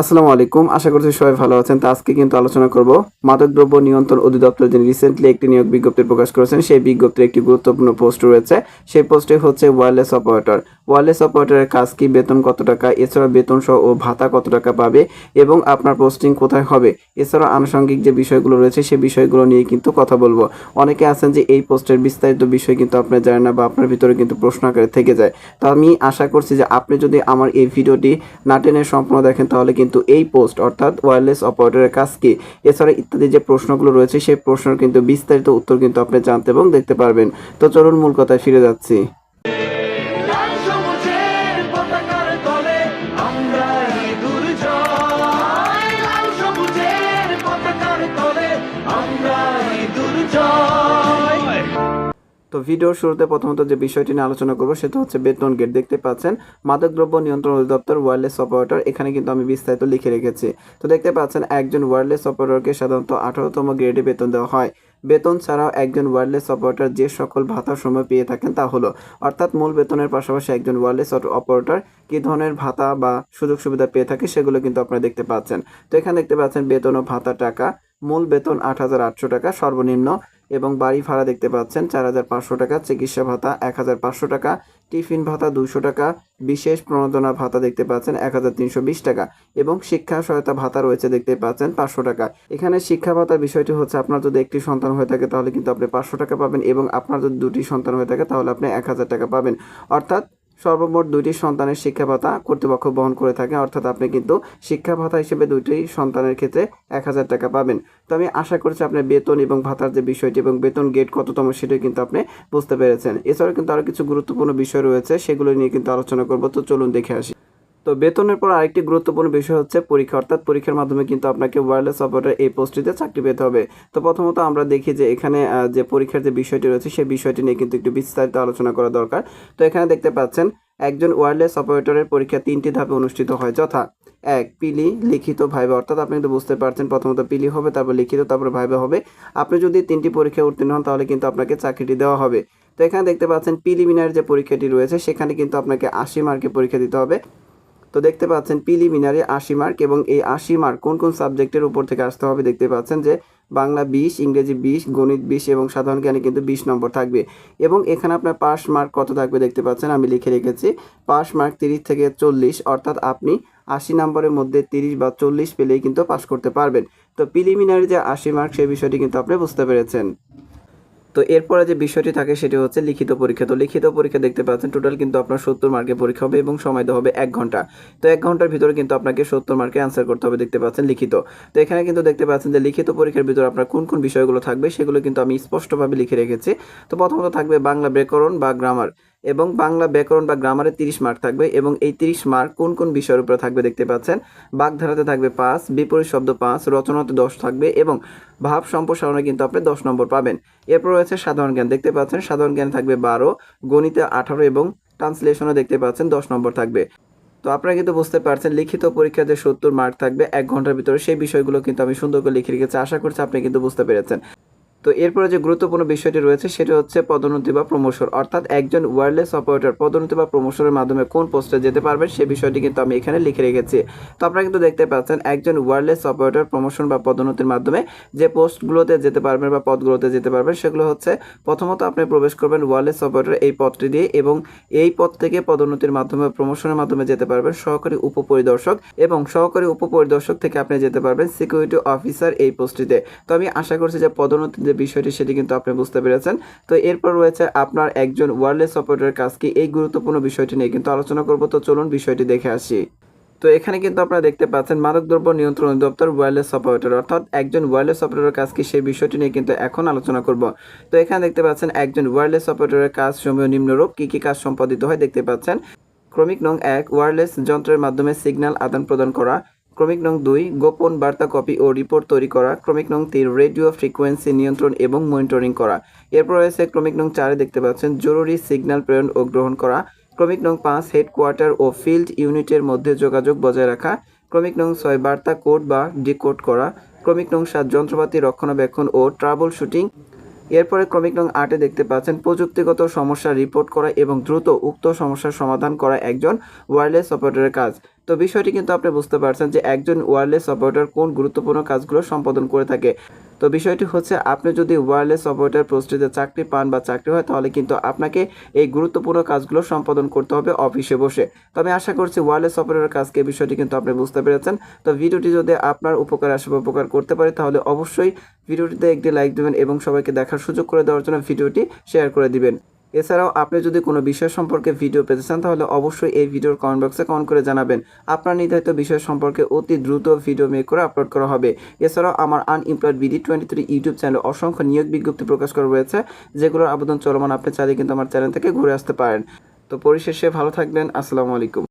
আসসালামু আলাইকুম। আশা করছি সবাই ভালো আছেন। তো আজকে কিন্তু আলোচনা করব মাদকদ্রব্য নিয়ন্ত্রণ অধিদপ্তর যিনি রিসেন্টলি একটি নিয়োগ বিজ্ঞপ্তি প্রকাশ করেছেন, সেই বিজ্ঞপ্তির একটি গুরুত্বপূর্ণ পোস্ট রয়েছে। সেই পোস্টে হচ্ছে ওয়্যারলেস অপারেটর ওয়্যারলেস অপারেটরের কাজ কি? বেতন কত টাকা? এছাড়া বেতন সহ ও ভাতা কত টাকা পাবে? এবং আপনার পোস্টিং কোথায় হবে? এছাড়া আনুষঙ্গিক যে বিষয়গুলো রয়েছে সেই বিষয়গুলো নিয়ে কিন্তু কথা বলব। অনেকে আছেন যে এই পোস্টের বিস্তারিত বিষয় কিন্তু আপনার জানেন না বা আপনার ভিতরে কিন্তু প্রশ্ন আকারে থেকে যায়। তো আমি আশা করছি যে আপনি যদি আমার এই ভিডিওটি না টেনে সম্পূর্ণ দেখেন, তাহলে কিন্তু এই পোস্ট অর্থাৎ ওয়্যারলেস অপারেটরের কাজ কি? এছাড়া ইত্যাদি যে প্রশ্নগুলো রয়েছে, সেই প্রশ্নের কিন্তু বিস্তারিত উত্তর কিন্তু আপনি জানতে এবং দেখতে পারবেন। তো চলুন মূল কথায় ফিরে যাচ্ছি। তো ভিডিওর শুরুতে প্রথমত যে বিষয়টি নিয়ে আলোচনা করব, সেটা হচ্ছে বেতন গেট দেখতে পাচ্ছেন মাদকদ্রব্য নিয়ন্ত্রণ অধিদপ্তর ওয়্যারলেস অপারেটর এখানে কিন্তু আমি বিস্তারিত লিখে রেখেছি। তো দেখতে পাচ্ছেন, একজন ওয়্যারলেস অপারেটরকে সাধারণত আঠারোতম গ্রেডে বেতন দেওয়া হয়। বেতন ছাড়াও একজন ওয়্যারলেস অপারেটর যে সকল ভাতার সময় পেয়ে থাকেন তা হলো, অর্থাৎ মূল বেতনের পাশাপাশি একজন ওয়্যারলেস অপারেটর কী ধরনের ভাতা বা সুযোগ সুবিধা পেয়ে থাকে সেগুলো কিন্তু আপনারা দেখতে পাচ্ছেন। তো এখানে দেখতে পাচ্ছেন বেতন ও ভাতা টাকা, মূল বেতন আট হাজার আটশো টাকা, সর্বনিম্ন এবং বাড়ি ভাড়া দেখতে পাচ্ছেন চার হাজার পাঁচশো টাকা, চিকিৎসা ভাতা এক হাজার পাঁচশো টাকা, টিফিন ভাতা দুশো টাকা, বিশেষ প্রণোদনা ভাতা দেখতে পাচ্ছেন এক হাজার তিনশো বিশ টাকা এবং শিক্ষা সহায়তা ভাতা রয়েছে দেখতে পাচ্ছেন পাঁচশো টাকা। এখানে শিক্ষা ভাতার বিষয়টি হচ্ছে আপনার যদি একটি সন্তান হয়ে থাকে তাহলে কিন্তু আপনি পাঁচশো টাকা পাবেন এবং আপনার যদি দুটি সন্তান হয়ে থাকে তাহলে আপনি এক হাজার টাকা পাবেন। অর্থাৎ সর্বমোট দুইটি সন্তানের শিক্ষা ভাতা কর্তৃপক্ষ বহন করে থাকে, অর্থাৎ আপনি কিন্তু শিক্ষা ভাতা হিসেবে দুইটি সন্তানের ক্ষেত্রে এক হাজার টাকা পাবেন। তো আমি আশা করছি আপনার বেতন এবং ভাতার যে বিষয়টি এবং বেতন গেট কততম সেটাই কিন্তু আপনি বুঝতে পেরেছেন। এছাড়াও কিন্তু আরও কিছু গুরুত্বপূর্ণ বিষয় রয়েছে, সেগুলো নিয়ে কিন্তু আলোচনা করব। তো চলুন দেখে আসি। তো বেতনের পর আরেকটি গুরুত্বপূর্ণ বিষয় হচ্ছে পরীক্ষা। অর্থাৎ পরীক্ষার মাধ্যমে কিন্তু আপনাকে ওয়্যারলেস অপারেটর এই পোস্টটিতে চাকরি পেতে হবে। তো প্রথমত আমরা দেখি যে এখানে যে পরীক্ষার যে বিষয়টি রয়েছে, সেই বিষয়টি নিয়ে কিন্তু একটু বিস্তারিত আলোচনা করা দরকার। তো এখানে দেখতে পাচ্ছেন, একজন ওয়্যারলেস অপারেটরের পরীক্ষা তিনটি ধাপে অনুষ্ঠিত হয়। যথা, এক, পিলি, লিখিত ভাইবা অর্থাৎ আপনি কিন্তু বুঝতে পারছেন প্রথমত পিলি হবে, তারপর লিখিত, তারপর ভাইবা হবে। আপনি যদি তিনটি পরীক্ষায় উত্তীর্ণ হন, তাহলে কিন্তু আপনাকে চাকরিটি দেওয়া হবে। তো এখানে দেখতে পাচ্ছেন প্রিলিমিনারি যে পরীক্ষাটি রয়েছে, সেখানে কিন্তু আপনাকে আশি মার্কে পরীক্ষা দিতে হবে। তো দেখতে পাচ্ছেন প্রিলিমিনারি আশি মার্ক এবং এই আশি মার্ক কোন কোন সাবজেক্টের উপর থেকে আসতে হবে দেখতে পাচ্ছেন যে বাংলা বিশ, ইংরেজি বিশ, গণিত বিশ এবং সাধারণ জ্ঞানে কিন্তু বিশ নম্বর থাকবে। এবং এখানে আপনার পাস মার্ক কত থাকবে দেখতে পাচ্ছেন আমি লিখে রেখেছি। পাস মার্ক তিরিশ থেকে চল্লিশ, অর্থাৎ আপনি আশি নম্বরের মধ্যে তিরিশ বা চল্লিশ পেলেই কিন্তু পাস করতে পারবেন। তো প্রিলিমিনারি যে আশি মার্ক সেই বিষয়টি কিন্তু আপনি বুঝতে পেরেছেন। তো এরপরে যে বিষয়টি থাকে সেটি হচ্ছে লিখিত পরীক্ষা। তো লিখিত পরীক্ষা দেখতে পাচ্ছেন টোটাল কিন্তু আপনার সত্তর মার্কের পরীক্ষা হবে এবং সময় দেওয়া হবে এক ঘণ্টা। তো এক ঘণ্টার ভিতরে কিন্তু আপনাকে সত্তর মার্কে অ্যান্সার করতে হবে দেখতে পাচ্ছেন লিখিত। তো এখানে কিন্তু দেখতে পাচ্ছেন যে লিখিত পরীক্ষার ভিতরে আপনার কোন কোন বিষয়গুলো থাকবে সেগুলো কিন্তু আমি স্পষ্টভাবে লিখে রেখেছি। তো প্রথমত থাকবে বাংলা ব্যাকরণ বা গ্রামার এবং বাংলা ব্যাকরণ বা গ্রামারে তিরিশ মার্ক থাকবে এবং এই তিরিশ মার্ক কোন কোন বিষয়ের উপরে থাকবে দেখতে পাচ্ছেন? বাগধারাতে থাকবে পাঁচ, বিপরীত শব্দ পাঁচ, রচনাতে দশ থাকবে এবং ভাব সম্প্রসারণে কিন্তু আপনি দশ নম্বর পাবেন। এরপর রয়েছে সাধারণ জ্ঞান, দেখতে পাচ্ছেন সাধারণ জ্ঞান থাকবে বারো, গণিতে আঠারো এবং ট্রান্সলেশনও দেখতে পাচ্ছেন দশ নম্বর থাকবে। তো আপনারা কিন্তু বুঝতে পারছেন লিখিত পরীক্ষাতে সত্তর মার্ক থাকবে, এক ঘণ্টার ভিতরে সেই বিষয়গুলো কিন্তু আমি সুন্দর করে লিখে রেখেছি, আশা করছি আপনি কিন্তু বুঝতে পেরেছেন। তো এরপরে যে গুরুত্বপূর্ণ বিষয়টি রয়েছে, সেটা হচ্ছে পদোন্নতি বা প্রমোশন অর্থাৎ একজন ওয়্যারলেস অপারেটর পদোন্নতি বা প্রমোশনের মাধ্যমে কোন পোস্টে যেতে পারবেন, সে বিষয়টি কিন্তু আমি এখানে লিখে রেখেছি। তো আপনারা কিন্তু দেখতে পাচ্ছেন, একজন ওয়্যারলেস অপারেটর প্রমোশন বা পদোন্নতির মাধ্যমে যে পোস্টগুলোতে যেতে পারবেন বা পদগুলোতে যেতে পারবেন, সেগুলো হচ্ছে প্রথমত আপনি প্রবেশ করবেন ওয়্যারলেস অপারেটর এই পদটি দিয়ে এবং এই পদ থেকে পদোন্নতির মাধ্যমে প্রমোশনের মাধ্যমে যেতে পারবেন সহকারী উপপরিদর্শক এবং সহকারী উপপরিদর্শক থেকে আপনি যেতে পারবেন সিকিউরিটি অফিসার এই পোস্টটিতে তো আমি আশা করছি যে পদোন্নতির যে বিষয়টি সেটি কিন্তু আপনি বুঝতে পেরেছেন। তো এরপর রয়েছে আপনার একজন ওয়ারলেস অপারেটরের কাজ কি? এই গুরুত্বপূর্ণ বিষয়টি নিয়ে কিন্তু আলোচনা করব। তো চলুন বিষয়টি দেখে আসি। তো এখানে কিন্তু আপনারা দেখতে পাচ্ছেন মাদকদ্রব্য নিয়ন্ত্রণ দপ্তর ওয়্যারলেস অপারেটর অর্থাৎ একজন ওয়্যারলেস অপারেটরের কাজ কি সেই বিষয়টি নিয়ে কিন্তু এখন আলোচনা করব। তো এখানে দেখতে পাচ্ছেন একজন ওয়্যারলেস অপারেটরের কাজ সমূহ নিম্নরূপ, কি কি কাজ সম্পাদিত হয় দেখতে পাচ্ছেন। ক্রমিক নং এক ওয়্যারলেস যন্ত্রের মাধ্যমে সিগন্যাল আদান প্রদান করা ক্রমিক নং দুই, গোপন বার্তা কপি ও রিপোর্ট তৈরি করা, ক্রমিক নং তিন, রেডিও ফ্রিকোয়েন্সি নিয়ন্ত্রণ এবং মনিটরিং করা। এরপর রয়েছে ক্রমিক নং চারে দেখতে পাচ্ছেন, জরুরি সিগন্যাল প্রেরণ ও গ্রহণ করা, ক্রমিক নং পাঁচ, হেডকোয়ার্টার ও ফিল্ড ইউনিটের মধ্যে যোগাযোগ বজায় রাখা, ক্রমিক নং ছয়, বার্তা কোড বা ডিকোড করা, ক্রমিক নং সাত, যন্ত্রপাতি রক্ষণাবেক্ষণ ও ট্রাবল শুটিং এরপরে ক্রমিক নং আটে দেখতে পাচ্ছেন, প্রযুক্তিগত সমস্যা রিপোর্ট করা এবং দ্রুত উক্ত সমস্যার সমাধান করা একজন ওয়্যারলেস অপারেটরের কাজ। তো বিষয়টি কিন্তু আপনি বুঝতে পারছেন যে একজন ওয়্যারলেস অপারেটর কোন গুরুত্বপূর্ণ কাজগুলো সম্পাদন করে থাকে। তো বিষয়টি হচ্ছে, আপনি যদি ওয়্যারলেস অপারেটর পোস্টে চাকরি পান বা চাকরি হয়, তাহলে কিন্তু আপনাকে এই গুরুত্বপূর্ণ কাজগুলো সম্পাদন করতে হবে অফিসে বসে। তো আমি আশা করছি ওয়্যারলেস অপারেটর কাজকে বিষয়টি কিন্তু আপনি বুঝতে পেরেছেন। তো ভিডিওটি যদি আপনার উপকার আসে বা উপকার করতে পারে, তাহলে অবশ্যই ভিডিওটিতে একটি লাইক দিবেন এবং সবাইকে দেখার সুযোগ করে দেওয়ার জন্য ভিডিওটি শেয়ার করে দিবেন। এছাড়াও আপনি যদি কোনো বিষয় সম্পর্কে ভিডিও পেতে চান, তাহলে অবশ্যই এই ভিডিওর কমেন্ট বক্সে কমেন্ট করে জানাবেন। আপনার নির্ধারিত বিষয় সম্পর্কে অতি দ্রুত ভিডিও মেক করে আপলোড করা হবে। এছাড়াও আমার unemployed BD twenty three YouTube চ্যানেলে অসংখ্য নিয়োগ বিজ্ঞপ্তি প্রকাশ করা রয়েছে, যেগুলোর আবেদন চলমান আপনি চাইলে কিন্তু আমার চ্যানেল থেকে ঘুরে আসতে পারেন। তো পরিশেষে ভালো থাকবেন, আসসালামু আলাইকুম।